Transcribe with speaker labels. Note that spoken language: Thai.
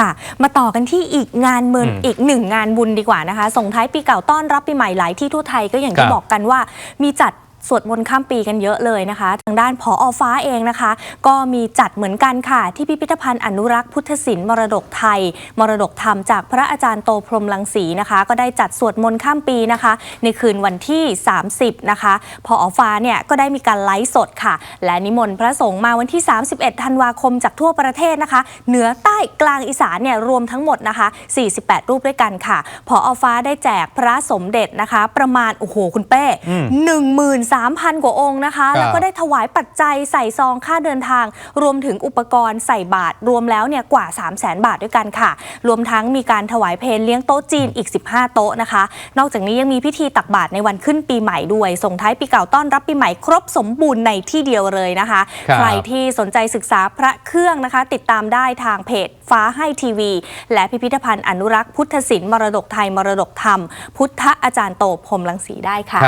Speaker 1: ค่ะมาต่อกันที่อีกงานเมือง
Speaker 2: อืม
Speaker 1: อีกหนึ่งงานบุญดีกว่านะคะ ส่งท้ายปีเก่าต้อนรับปีใหม่หลายที่ทั่วไทยก็อย่างที่
Speaker 2: ครับ
Speaker 1: บอกกันว่ามีจัด สวดมนต์ข้ามปีกันเยอะเลยนะคะ ทางด้านผออฟ้าเองนะคะ ก็มีจัดเหมือนกันค่ะ ที่พิพิธภัณฑ์อนุรักษ์พุทธศิลป์มรดกไทย มรดกธรรมจากพระอาจารย์โตพรมลังสีนะคะ ก็ได้จัดสวดมนต์ข้ามปีนะคะ ในคืนวันที่ 30 นะคะผออฟ้าเนี่ยก็ได้มีการไลฟ์สดค่ะ และนิมนต์พระสงฆ์มาวันที่ 31 ธันวาคมจากทั่วประเทศนะคะ เหนือใต้กลางอีสานเนี่ยรวมทั้งหมดนะคะ 48 รูปด้วยกันค่ะผออฟ้าได้แจกพระสมเด็จนะคะ ประมาณโอ้โหคุณเป้
Speaker 2: หนึ่งหมื่
Speaker 1: 1 3 3,000 กว่าองค์นะคะ แล้วก็ได้ถวายปัจจัยใส่ซองค่าเดินทาง รวมถึงอุปกรณ์ใส่บาตรรวมแล้วเนี่ยกว่า 3 0 0แสนบาทด้วยกันค่ะ รวมทั้งมีการถวายเพลเลี้ยงโต๊ะจีนอีก 15 โต๊ะนะคะ นอกจากนี้ยังมีพิธีตักบาตรในวันขึ้นปีใหม่ด้วยส่งท้ายปีเก่าต้อนรับปีใหม่ครบสมบูรณ์ในที่เดียวเลยนะคะ ใครที่สนใจศึกษาพระเครื่องนะคะ ติดตามได้ทางเพจฟ้าให้ทีวี และพิพิธภัณฑ์อนุรักษ์พุทธศิลป์มรดกไทยมรดกธรรม พุทธอาจารย์โตพรมลังสีได้ค่ะ